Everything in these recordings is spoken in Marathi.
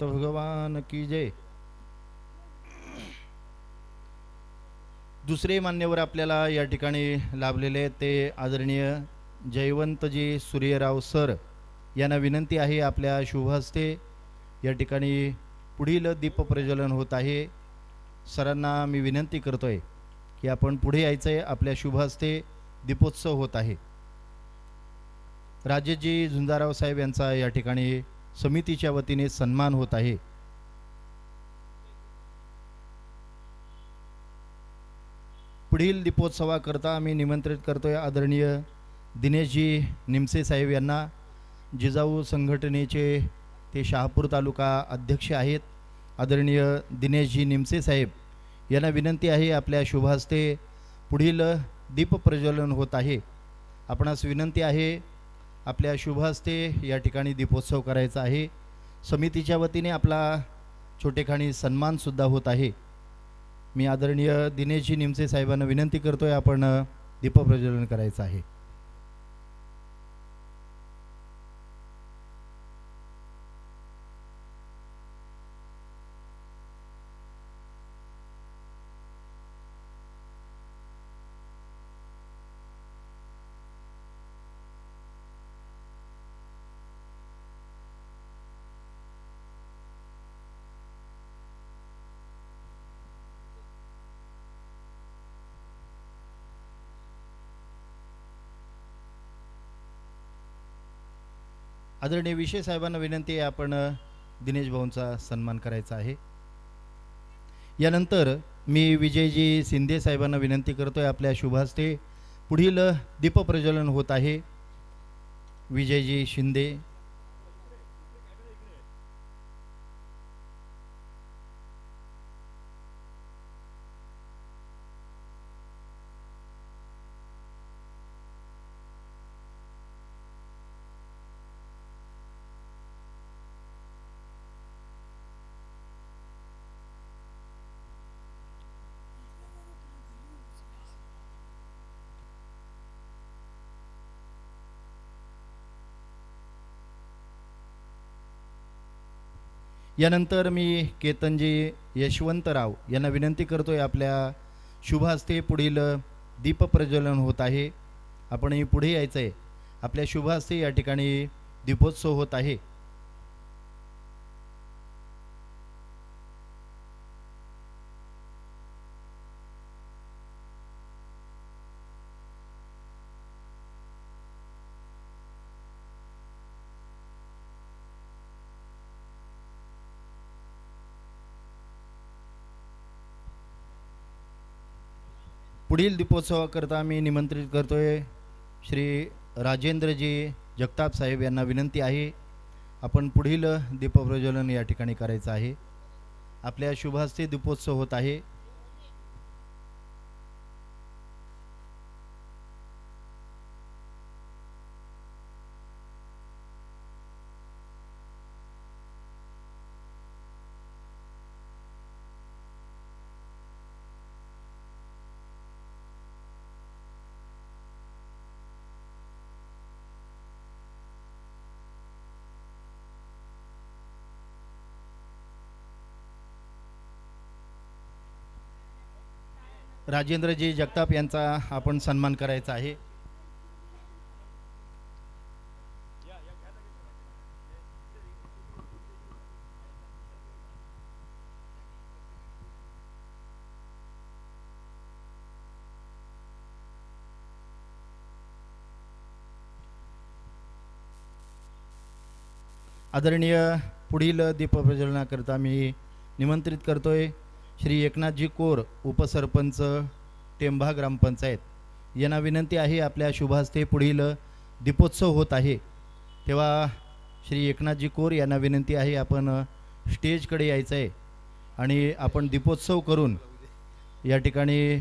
तो भगवान की जय. दुसरे मान्यवर आपल्याला या ठिकाणी लाभलेले ते आदरणीय जयवंतजी सूर्यराव सर. यांना विनंती आहे आपल्या शुभ हस्ते या ठिकाणी पुढील दीप प्रज्वलन होत आहे. सरांना मी विनंती करतोय की आपण पुढे यायचं आहे आपल्या शुभ हस्ते दीपोत्सव होत आहे. राजेजी झुंजाराव साहेब यांचा या ठिकाणी समितीच्या वतीने सन्मान होत आहे. पुढील दीपोत्सवाकरता आम्ही निमंत्रित करतोय आदरणीय दिनेशजी निमसे साहेब यांना. जिजाऊ संघटनेचे ते शहापूर तालुका अध्यक्ष आहेत. आदरणीय दिनेशजी निमसे साहेब यांना विनंती आहे आपल्या शुभास्ते. पुढील दीपप्रज्वलन होत आहे. आपणास विनंती आहे आपल्या शुभहस्ते या ठिकाणी दीपोत्सव करायचा आहे. समितीच्या वतीने आपला छोटेखानी सन्मानसुद्धा होत आहे. मी आदरणीय दिनेशजी निमसे साहेबांना विनंती करतो आहे आपण दीपप्रज्वलन करायचं आहे. आदरणीय विषय साहेबांना विनंती आहे आपण दिनेश भाऊंचा सन्मान करायचा आहे. यानंतर मी विजयजी शिंदे साहेबांना विनंती करतो आहे आपल्या शुभास्ते. पुढील दीपप्रज्वलन होत आहे. विजयजी शिंदे यानंतर मी केतनजी यशवंतराव यांना विनंती करतो आहे आपल्या शुभ हस्ते पुढील दीपप्रज्वलन होत आहे. आपणही पुढे यायचं आहे आपल्या शुभ हस्ते या ठिकाणी दीपोत्सव होत आहे. पुढील दीपोत्सवाकरता मी निमंत्रित करतो आहे श्री राजेंद्रजी जगताप साहेब यांना विनंती आहे. आपण पुढील दीपप्रज्वलन या ठिकाणी करायचं आहे. आपल्या शुभहस्ते दीपोत्सव होत आहे. राजेंद्रजी जगताप यांचा आपण सन्मान करायचा आहे. आदरणीय पुढील दीपप्रज्वलनाकरता मी निमंत्रित करतोय. श्री एकनाथजी कोर उपसरपंच टेंभा ग्रामपंचायत. यांना विनंती आहे आपल्या शुभास्ते पुढील दीपोत्सव होत आहे. तेव्हा श्री एकनाथजी कोर यांना विनंती आहे आपण स्टेजकडे यायचं आहे आणि आपण दीपोत्सव करून या ठिकाणी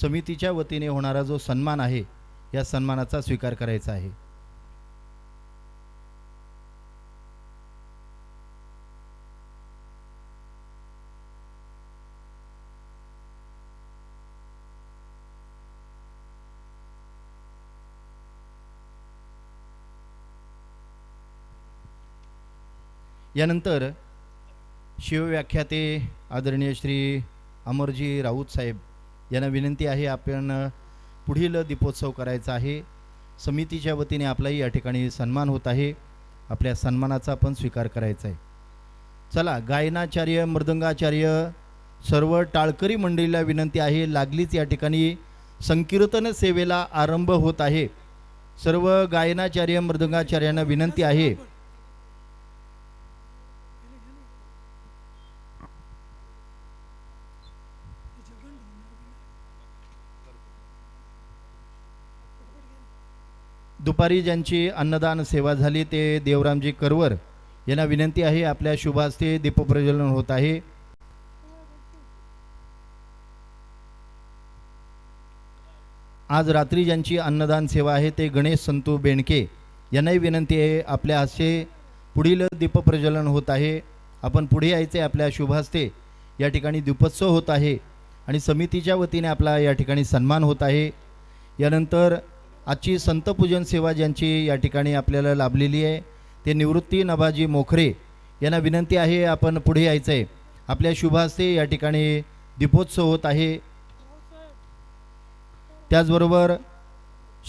समितीच्या वतीने होणारा जो सन्मान आहे या सन्मानाचा स्वीकार करायचा आहे. यानंतर शिवव्याख्याते आदरणीय श्री अमरजी राऊत साहेब यांना विनंती आहे आपण पुढील दीपोत्सव करायचा आहे. समितीच्या वतीने आपलाही या ठिकाणी सन्मान होत आहे. आपल्या सन्मानाचा पण स्वीकार करायचा आहे. चला गायनाचार्य मृदंगाचार्य सर्व टाळकरी मंडळीला विनंती आहे लागलीच या ठिकाणी संकीर्तन सेवेला आरंभ होत आहे. सर्व गायनाचार्य मृदंगाचार्यांना विनंती आहे. दुपारी ज्यांची अन्नदान सेवा झाली ते देवरामजी करवर यांना विनंती आहे आपल्या शुभास्ते दीपप्रज्वलन होत आहे. आज रात्री ज्यांची अन्नदान सेवा आहे ते गणेश संतू बेणके यांनाही विनंती आहे आपल्या हस्ते पुढील दीपप्रज्वलन होत आहे. आपण पुढे यायचे आपल्या शुभास्ते या ठिकाणी दीपोत्सव होत आहे आणि समितीच्या वतीने आपला या ठिकाणी सन्मान होत आहे. यानंतर आजची संतपूजन सेवा ज्यांची या ठिकाणी आपल्याला लाभलेली आहे ते निवृत्ती नभाजी मोखरे यांना विनंती आहे आपण पुढे यायचं आहे आपल्या शुभास्ते या ठिकाणी दीपोत्सव होत आहे. त्याचबरोबर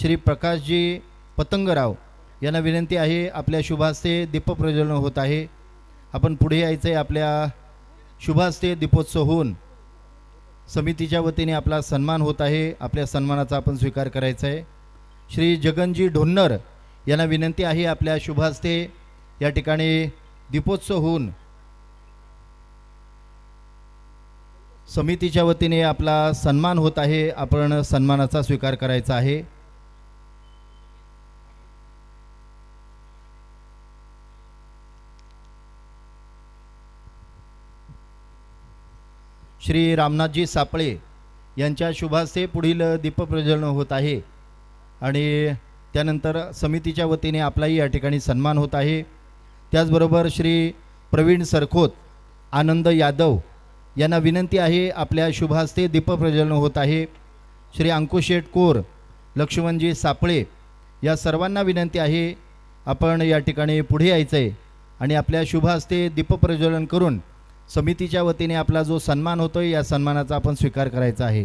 श्री प्रकाशजी पतंगराव यांना विनंती आहे आपल्या शुभास्ते दीपप्रज्वलन होत आहे. आपण पुढे यायचं आहे आपल्या शुभास्ते दीपोत्सव होऊन. समितीच्या वतीने आपला सन्मान होत आहे आपल्या सन्मानाचा आपण स्वीकार करायचा आहे श्री जगनजी ढोन्नर यांना विनंती आहे आपल्या शुभास्ते. या ठिकाणी दीपोत्सव होऊन समितीच्या वतीने आपला सन्मान होत आहे. आपण सन्मानाचा स्वीकार करायचा आहे. श्री रामनाथजी सापळे यांच्या शुभास्ते पुढील दीपप्रज्वलन होत आहे. आणि त्यानंतर समितीच्या वतीने आपलाही या ठिकाणी सन्मान होत आहे. त्याचबरोबर श्री प्रवीण सरखोत आनंद यादव यांना विनंती आहे आपल्या शुभास्ते दीपप्रज्वलन होत आहे. श्री अंकुशेठ कोर लक्ष्मणजी सापळे या सर्वांना विनंती आहे आपण या ठिकाणी पुढे यायचं आहे आणि आपल्या शुभास्ते दीपप्रज्वलन करून समितीच्या वतीने आपला जो सन्मान होतो या सन्मानाचा आपण स्वीकार करायचा आहे.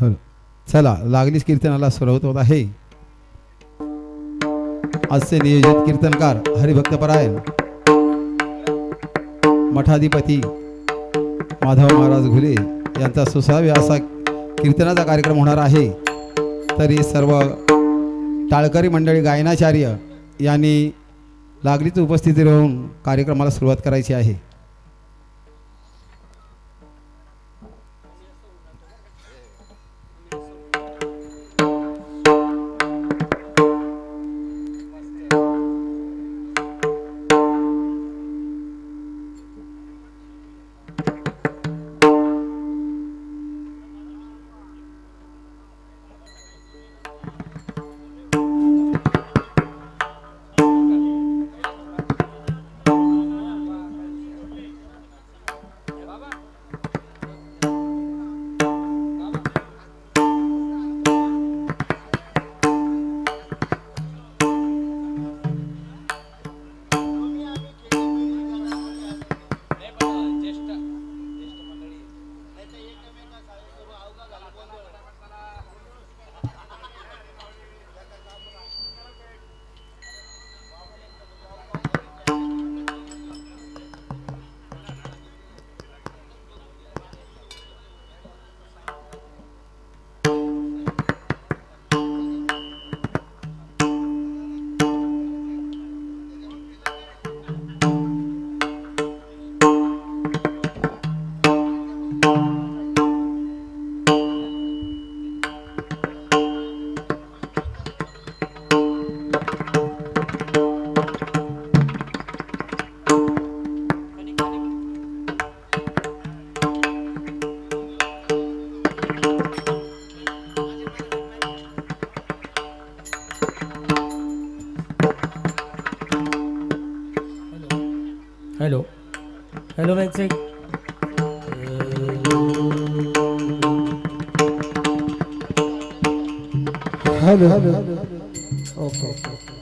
हॅलो चला लागलीच कीर्तनाला सुरुवात होत आहे. आजचे नियोजित कीर्तनकार हरिभक्तपरायण मठाधिपती माधव महाराज घुले यांचा सुसाव्य असा कीर्तनाचा कार्यक्रम होणार आहे. तरी सर्व टाळकरी मंडळी गायनाचार्य यांनी लागलीच उपस्थिती राहून कार्यक्रमाला सुरुवात करायची आहे. Hello. Hello. Hello. Okay. okay.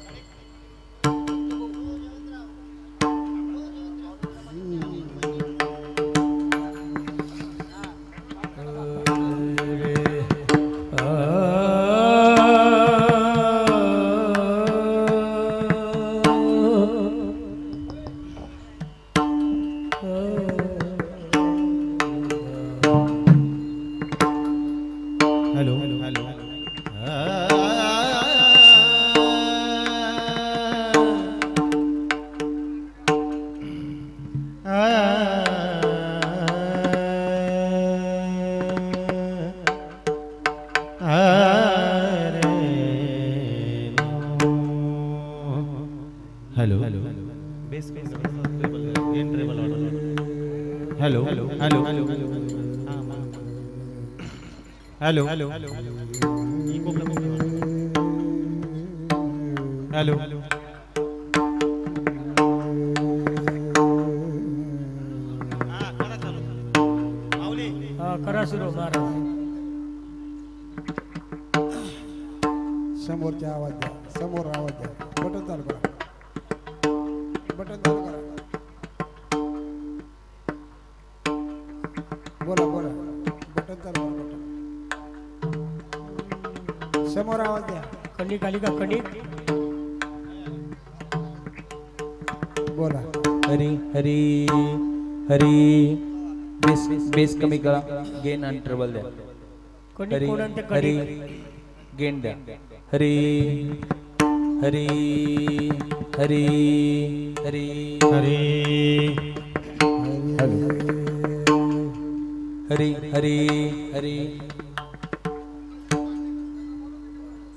Hello hello hello hello hello hello hello हा करा सुरू महाराज समोरच्या आवाज द्या समोर आवाज द्या बटन चालू करा बटन चालू करा कणिक आली का कणिक बोला. हरी हरी हरी. बेस बेस कमी करा. गेन आणि ट्रबल द्या. हरी हरी गेन द्या. हरी हरी हरी. हरी. हरे हरी हरी हरी.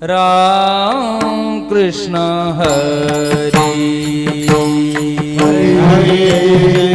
राम कृष्ण हरी। हरे